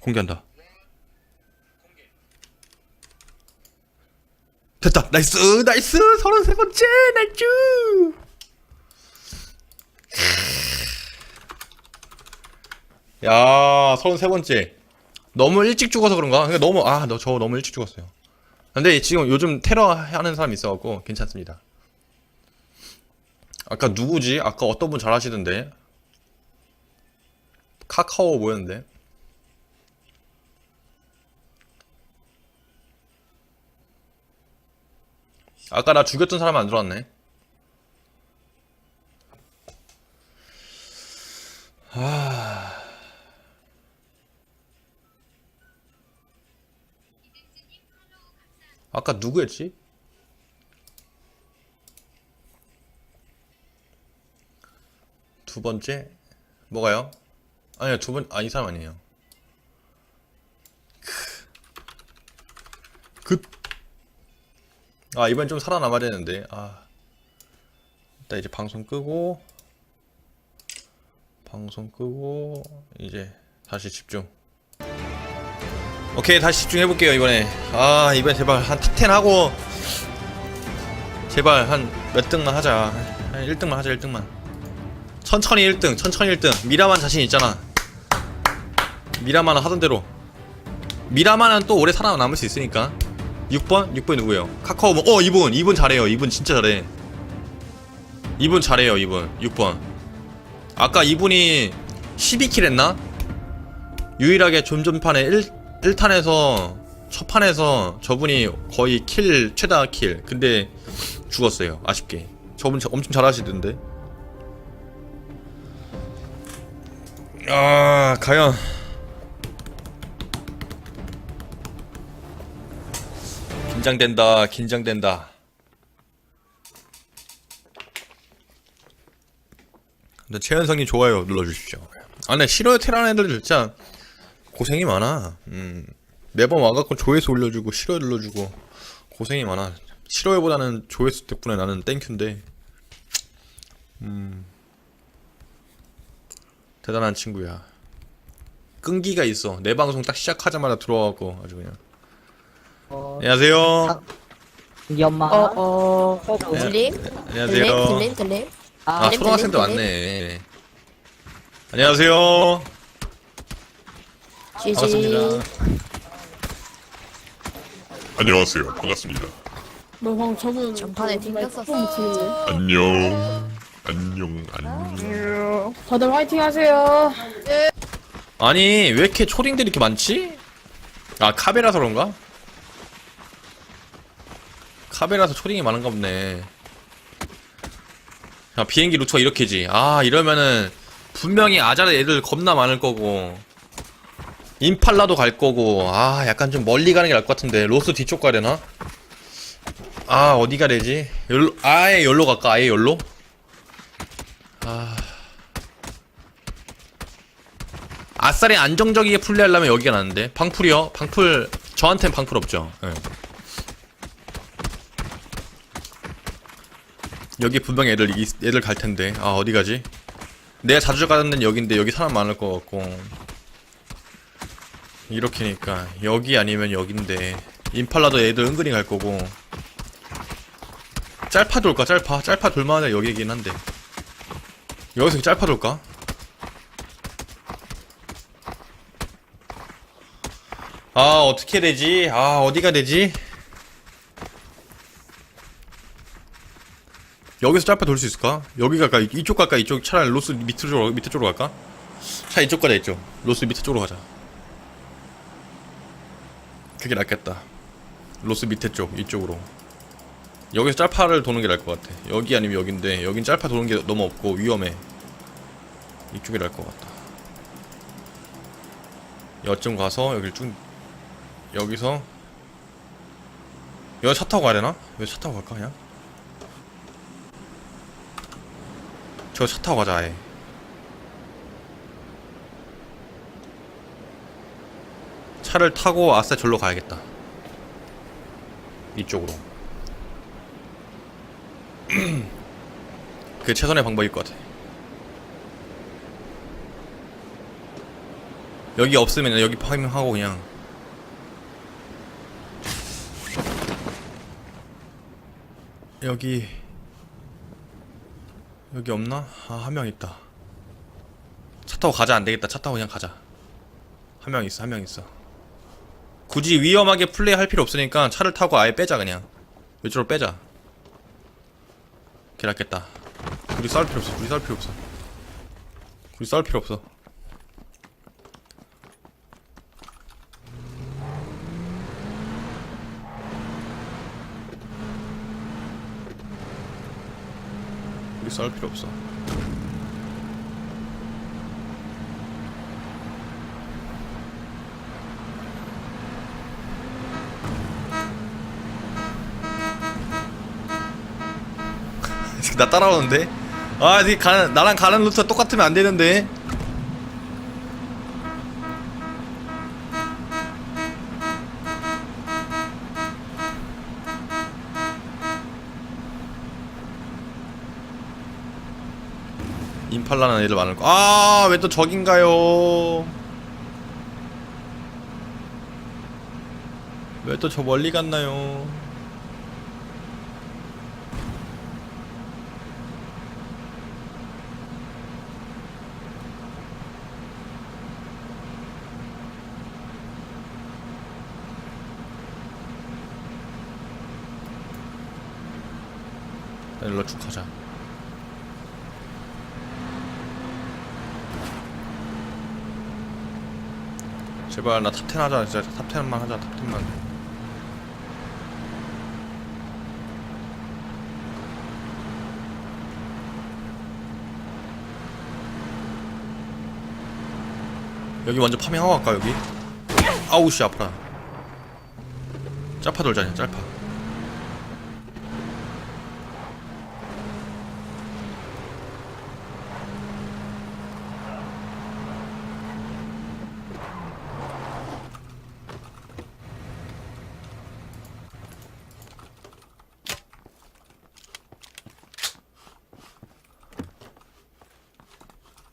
공개한다. 됐다. 나이스. 나이스. 33번째. 나이스. 야, 33번째. 너무 일찍 죽어서 그런가? 그러니까 너무 아, 너 저 너무 일찍 죽었어요. 근데 지금 요즘 테러 하는 사람 있어 갖고 괜찮습니다. 아까 누구지? 아까 어떤 분 잘하시던데. 카카오 뭐였는데? 아까 나 죽였던 사람 안 들어왔네. 아. 아까 누구였지? 두 번째? 뭐가요? 아니요 두번아이 사람 아니에요. 그아 이번 좀 살아남아야 되는데. 아. 일단 이제 방송 끄고 방송 끄고 이제 다시 집중. 오케이 다시 집중해 볼게요 이번에. 아 이번에 제발 한 탑10 하고 제발 한 몇 등만 하자. 한 1등만 하자 1등만 천천히 1등 천천히 1등. 미라만 자신 있잖아. 미라만은 하던 대로. 미라만은 또 오래 살아남을 수 있으니까. 6번? 6번이 누구예요? 카카오 뭐, 어 이분. 이분 잘해요. 이분 진짜 잘해. 이분 잘해요 이분. 6번. 아까 이분이 12킬 했나? 유일하게 존존판에 1, 1탄에서 첫 판에서 저분이 거의 킬 최다 킬. 근데 죽었어요. 아쉽게. 저분 저- 엄청 잘하시던데 아 과연. 긴장된다 긴장된다. 근데 최현성님 좋아요 눌러주십시오. 아 근데 싫어요 테란 애들 진짜 고생이 많아. 음. 매번 와갖고 조회수 올려주고 싫어요 눌러주고 고생이 많아. 싫어요보다는 조회수 덕분에 나는 땡큐인데. 음 대단한 친구야 끈기가 있어 내 방송 딱 시작하자마자 들어와갖고 아주 그냥 안녕하세요 우리 엄마. 어, 어, 네. 들림? 안녕하세요 들림? 들림? 들림? 아, 들림, 초등학생도 들림, 왔네. 안녕하세요. 지지. 반갑습니다. 안녕하세요. 반갑습니다. 너방 저분 전판에 좀 튕겼었어. 안녕. 안녕. 안녕. 다들 화이팅 하세요. 아니, 왜 이렇게 초딩들이 이렇게 많지? 아, 카베라서 그런가? 카베라서 초딩이 많은가 보네. 야, 비행기 루트가 이렇게지. 아, 이러면은, 분명히 아자르 애들 겁나 많을 거고, 임팔라도 갈 거고, 아, 약간 좀 멀리 가는 게 나을 것 같은데, 로스 뒤쪽 가야 되나? 아, 어디 가야 되지? 열로, 아예 열로 갈까? 아예 열로? 아싸리 안정적이게 플레이하려면 여기가 낫는데 방풀이요? 방풀 저한텐 방풀 없죠 예. 여기 분명히 애들 이- 애들 갈 텐데 아 어디 가지? 내가 자주 가는 데는 여긴데 여기 사람 많을 것 같고 이렇게니까 여기 아니면 여긴데 임팔라도 애들 은근히 갈 거고 짤파 돌까 짤파 짤파 돌만하다 여기긴 한데 여기서 짤파 돌까? 아 어떻게 되지? 아 어디가 되지? 여기서 짧게 돌수 있을까? 여기 갈까? 이쪽 갈까? 이쪽 차라리 로스 밑에 쪽으로 밑에 쪽으로 갈까? 차 이쪽 가자 이쪽 로스 밑에 쪽으로 가자 그게 낫겠다 로스 밑에 쪽 이쪽으로 여기서 짤파를 도는 게 나을 것 같아 여기 아니면 여긴데 여긴 짤파 도는 게 너무 없고 위험해 이쪽이 나을 것 같다 여쯤 가서 여길 쭉 여기서 여기 차 타고 가야 되나? 여기 차 타고 갈까 그냥? 저 차 타고 가자 아예 차를 타고 아싸 절로 가야겠다 이쪽으로 그게 최선의 방법일 것 같아 여기 없으면 여기 파밍하고 그냥 여기 여기 없나? 아 한 명 있다. 차 타고 가자. 안 되겠다. 차 타고 그냥 가자. 한 명 있어. 한 명 있어. 굳이 위험하게 플레이할 필요 없으니까 차를 타고 아예 빼자 그냥. 이쪽으로 빼자. 개 낫겠다. 우리 싸울 필요 없어. 우리 싸울 필요 없어. 우리 싸울 필요 없어 싸울 필요 없어 나 따라오는데? 아, 나랑 가는 루트 똑같으면 안 되는데. 임팔라는 애들 많을 거. 아, 왜 또 저긴가요? 왜 또 저 멀리 갔나요? 일로 쭉 가자. 제발 나 탑10 하자. 진짜 탑10만 하자. 탑10만. 여기 먼저 파밍하고 갈까 여기? 아우 씨 아프다. 짜파 돌자냐 짤파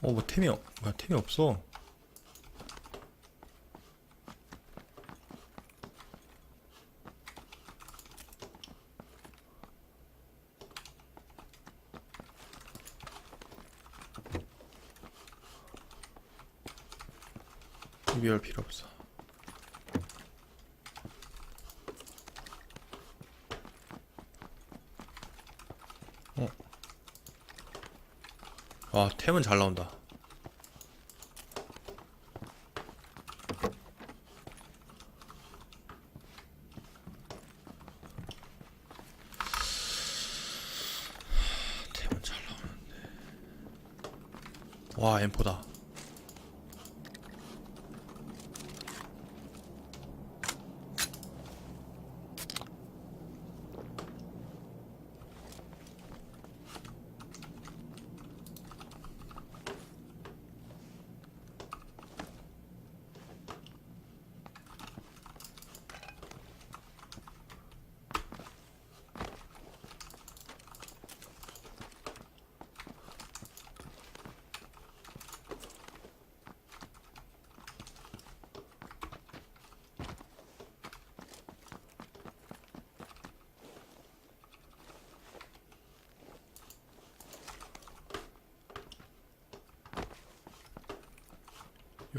어, 뭐 템이 템이 없어. 이별 필요 없어. 어. 아, 템은 잘 나온다. 템은 잘 나오는데. 와, 엠포다.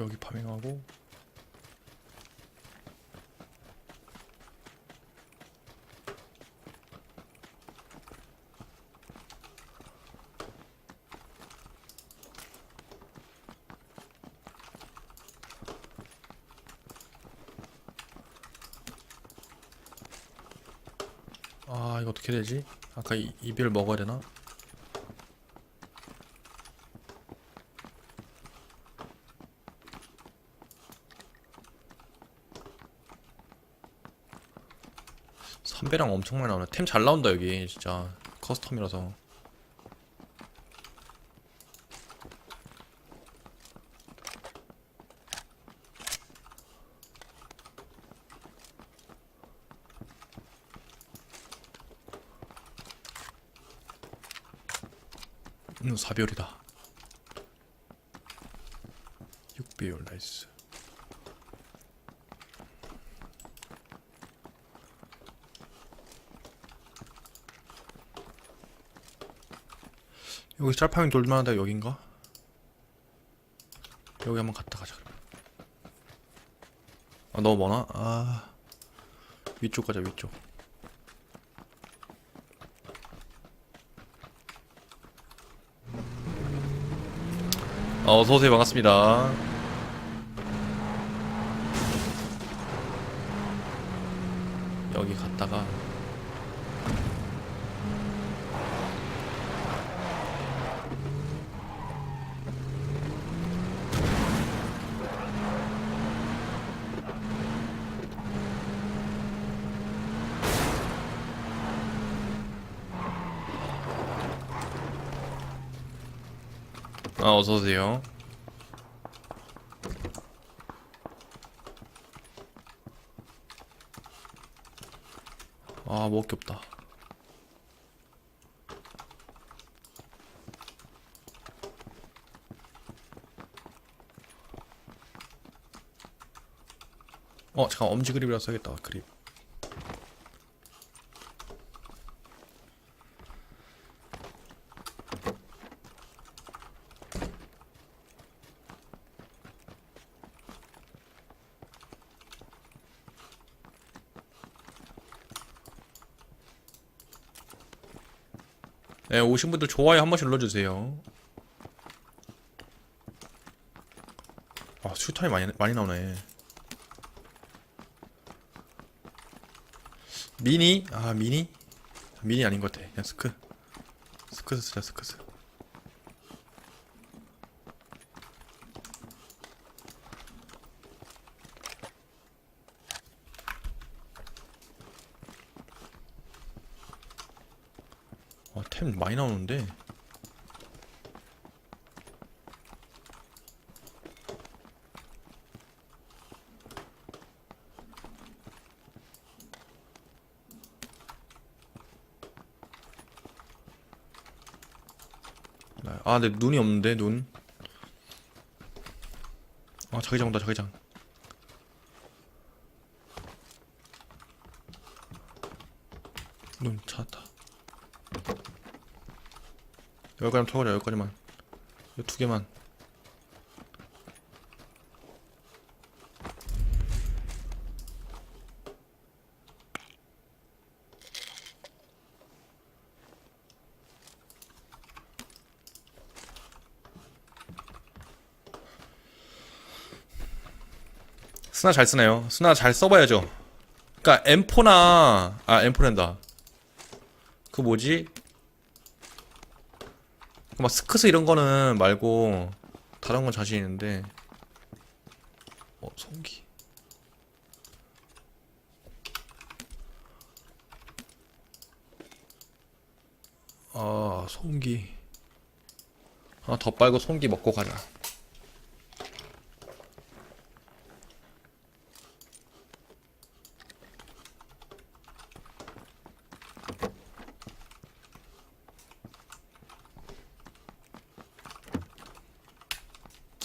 여기 파밍하고 아 이거 어떻게 되지? 아까 이, 이별 먹어야 되나? 삼배랑 엄청 많이 나오네. 템 잘 나온다 여기 진짜 커스텀이라서. 음, 4배율이다 6배율 나이스 여기 짤파밍 돌만하다 여긴가? 여기 한번 갔다 가자 아 너무 멀나? 아. 위쪽 가자 위쪽. 아, 어서오세요. 반갑습니다. 여기 갔다가 어서오세요. 아 먹을 게 없다. 어 잠깐 엄지 그립이라 써야겠다 그립 네 오신 분들 좋아요 한 번씩 눌러주세요. 아 슈타이 많이 많이 나오네. 미니? 아 미니? 미니 아닌 것 같아. 그냥 스크. 스크스 쓰자 스크스 아, 템 많이 나오는데. 아, 근데 눈이 없는데, 눈. 아, 자기장 온다, 자기장. 눈 찾았다. 여기까지만 털어자 여기까지만. 이 두 개만. 스나 잘 쓰네요. 스나 잘 써봐야죠. 그니까 M4나 아 M4랜다. 그 뭐지 막 스크스 이런 거는 말고 다른 건 자신 있는데 어 송기. 아 송기. 하나 더 빨고 송기 먹고 가자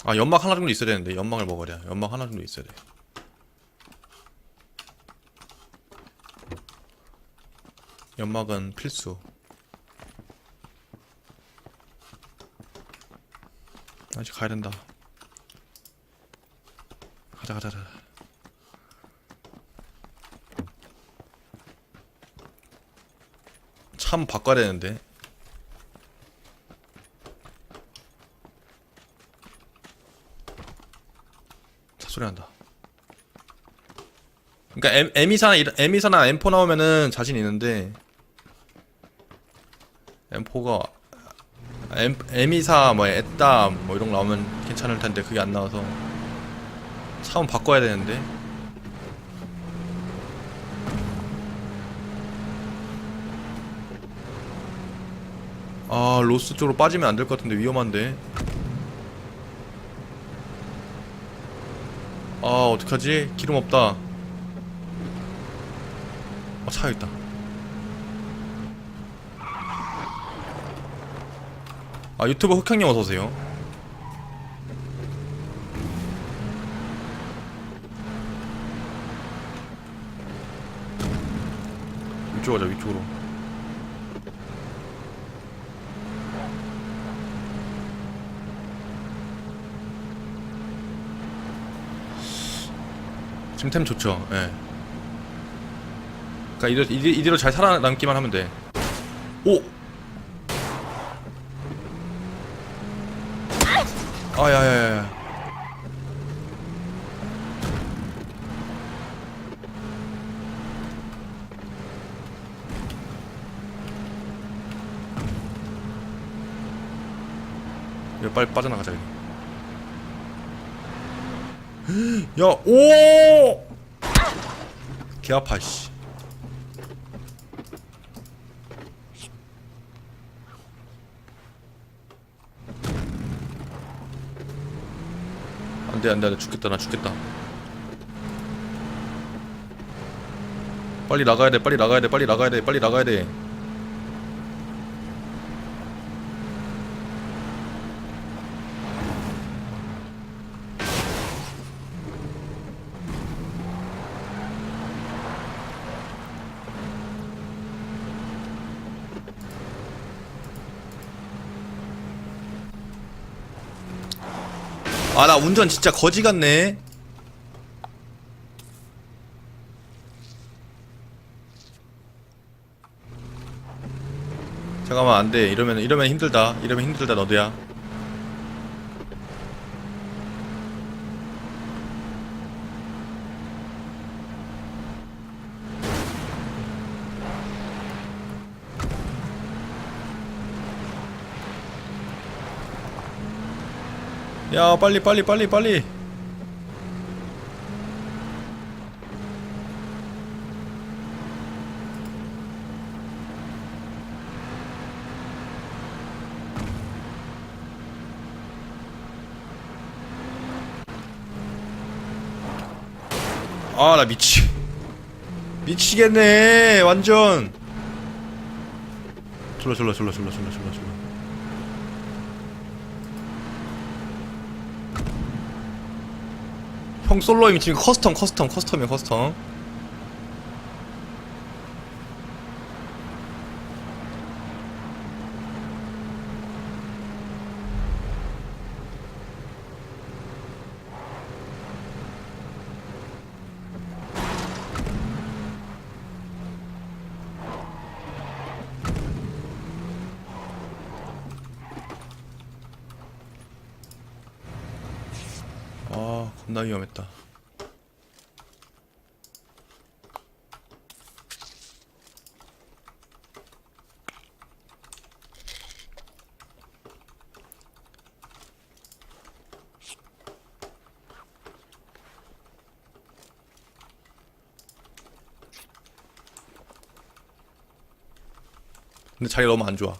아 연막 하나 정도 있어야 되는데 연막을 먹으랴 연막 하나 정도 있어야 돼. 연막은 필수. 아직 가야 된다. 가자 가자 가자. 참 바꿔야 되는데 소리 난다. 그러니까 M M24나 이런 M24나 M4 나오면은 자신 있는데 M4가 M M24 뭐 에따 뭐 이런 거 나오면 괜찮을 텐데 그게 안 나와서 차원 바꿔야 되는데 아 로스 쪽으로 빠지면 안 될 것 같은데 위험한데 아 어떡하지? 기름 없다. 어 차에 있다. 아 유튜버 흑형님 어서오세요. 위쪽 가자 위쪽으로 지금 템 좋죠. 예. 그니까 이대로, 이대- 이대로 잘 살아남기만 하면 돼. 오! 아야야야 야. 빨리 빠져나가자 여기 야 오! 개 아파 씨. 안 돼 안 돼 안 돼. 죽겠다 나 죽겠다. 빨리 나가야 돼 빨리 나가야 돼 빨리 나가야 돼 빨리 나가야 돼 아 나 운전 진짜 거지 같네. 잠깐만 안돼. 이러면 이러면 힘들다. 이러면 힘들다 너도야 야 빨리 빨리 빨리 빨리. 아 나 미치 미치겠네 완전. 졸라 졸라 졸라 졸라 졸라 졸라. 졸라 형 솔로임 지금 커스텀 커스텀 커스텀이야 커스텀 아 겁나 위험했다 근데 자기가 너무 안 좋아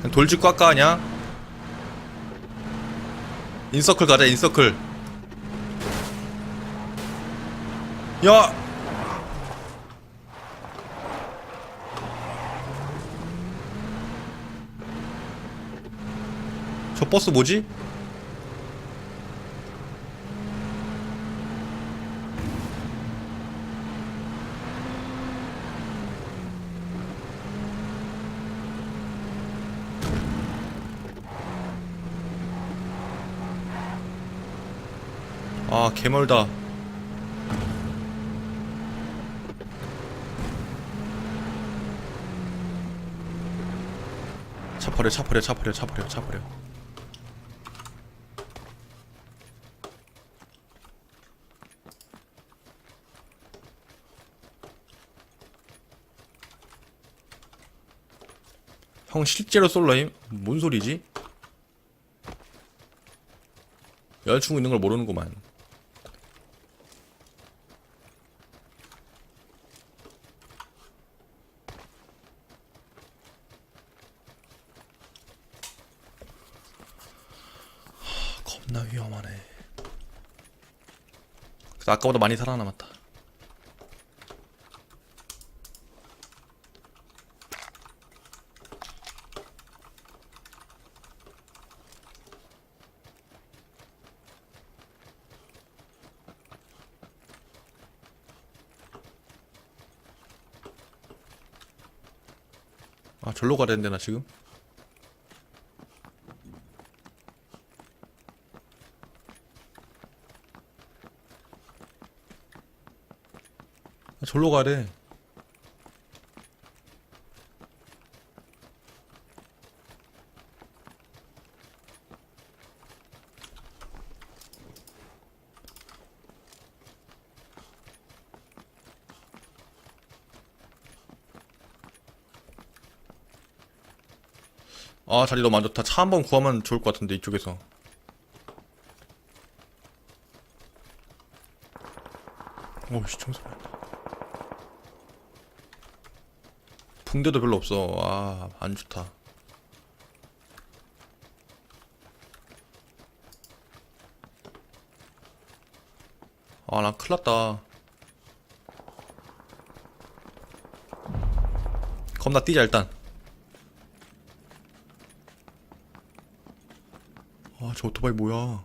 그냥 돌직 꽉까 하냐? 인서클 가자 인서클 야! 저 버스 뭐지? 아 개멀다 차 버려 차 버려 차 버려 차 버려 차 버려 형 실제로 솔로임? 뭔 소리지? 여자친구 있는 걸 모르는구만 겁나 위험하네 그래도 아까보다 많이 살아남았다 아 절로 가야 된대나 지금? 절로 가래. 아 자리 너무 안 좋다. 차 한 번 구하면 좋을 것 같은데 이쪽에서. 오씨 청소리 난다 붕대도 별로 없어 아 안 좋다 아 나 큰일났다 겁나 뛰자 일단 아, 저 오토바이 뭐야?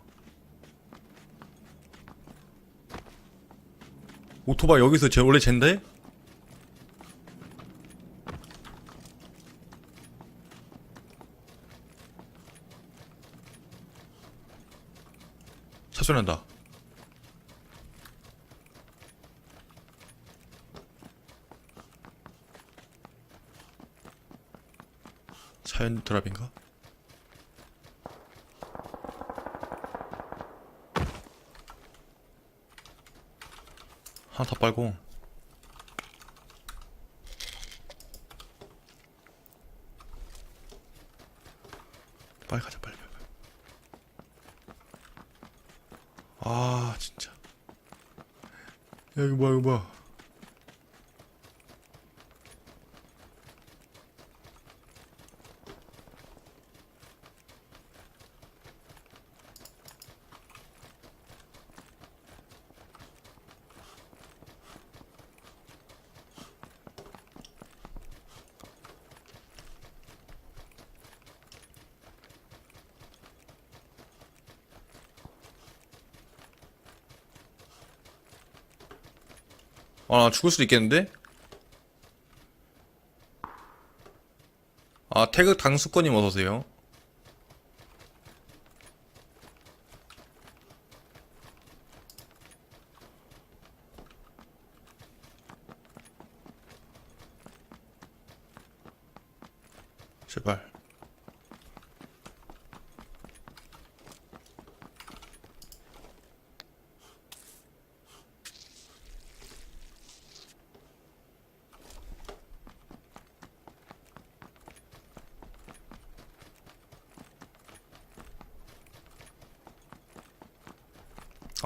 오토바이 여기서 제 원래 쟨데? 차 소리 난다. 차연 드랍인가? 하나 더 빨고 빨리 가자 빨리 빨리 빨리. 아 진짜 야 이거 뭐야 이거 뭐야 아, 나 죽을 수도 있겠는데? 아, 태극 당수권님 어서오세요. 제발.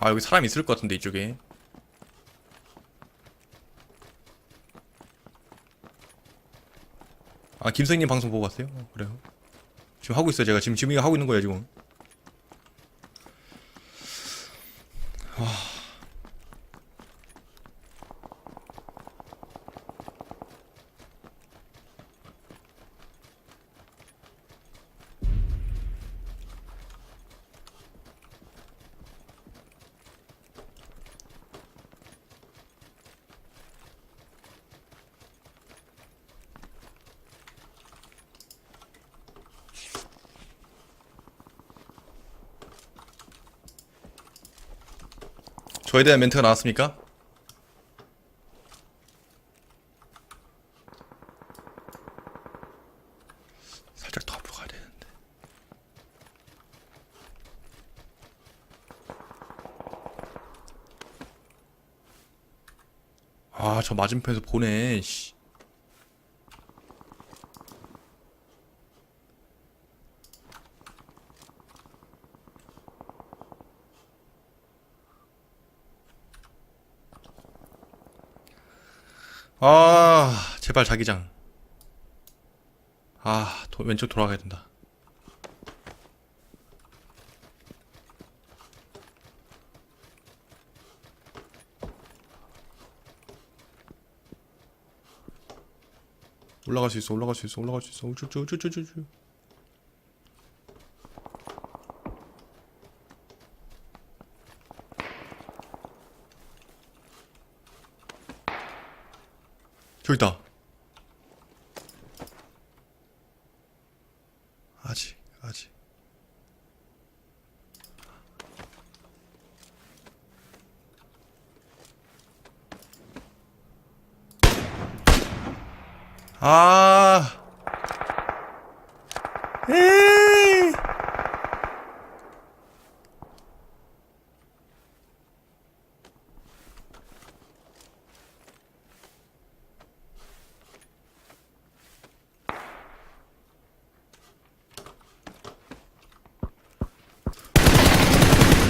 아, 여기 사람 있을 것 같은데, 이쪽에. 아, 김선님 방송 보고 왔어요? 어, 그래요. 지금 하고 있어요, 제가. 지금, 이거 하고 있는 거예요, 지금. 저에 대한 멘트가 나왔습니까? 살짝 더 앞으로 가야 되는데. 아, 저 맞은편에서 보네, 씨. 아, 제발 자기장. 아, 도, 왼쪽 돌아가야 된다. 올라갈 수 있어, 올라갈 수 있어, 올라갈 수 있어. 우쭈쭈쭈쭈쭈. 저기 있다. 아. 에이.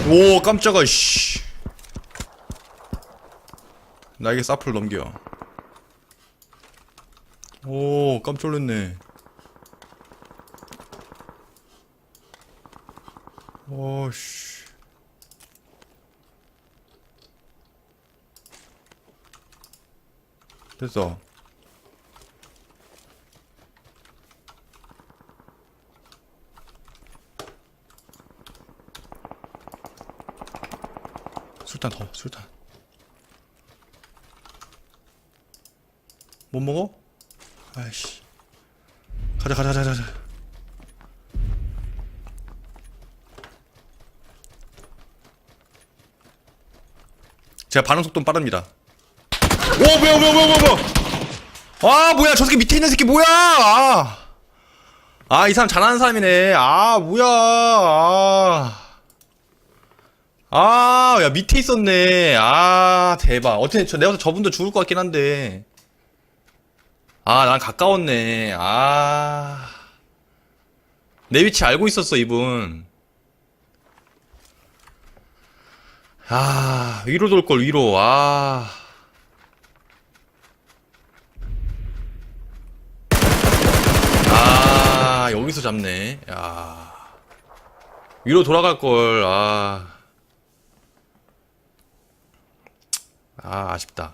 오 깜짝아 씨. 나에게 사플 넘겨. 오 깜짝 놀랐네. 오씨. 됐어 술탄 더 술탄. 못 먹어? 아이씨. 가자 가자 가자 가자. 제가 반응 속도는 빠릅니다. 오 뭐야 뭐야 뭐야 뭐야 아 뭐야 저 새끼 밑에 있는 새끼 뭐야? 아. 아이 사람 잘하는 사람이네. 아 뭐야. 아. 아, 야, 밑에 있었네. 아, 대박. 어떻게, 저, 내가 봐서 저분도 죽을 것 같긴 한데. 아, 난 가까웠네. 아. 내 위치 알고 있었어, 이분. 아, 위로 돌 걸, 위로. 아. 아, 여기서 잡네. 야. 위로 돌아갈 걸, 아. 아, 아쉽다.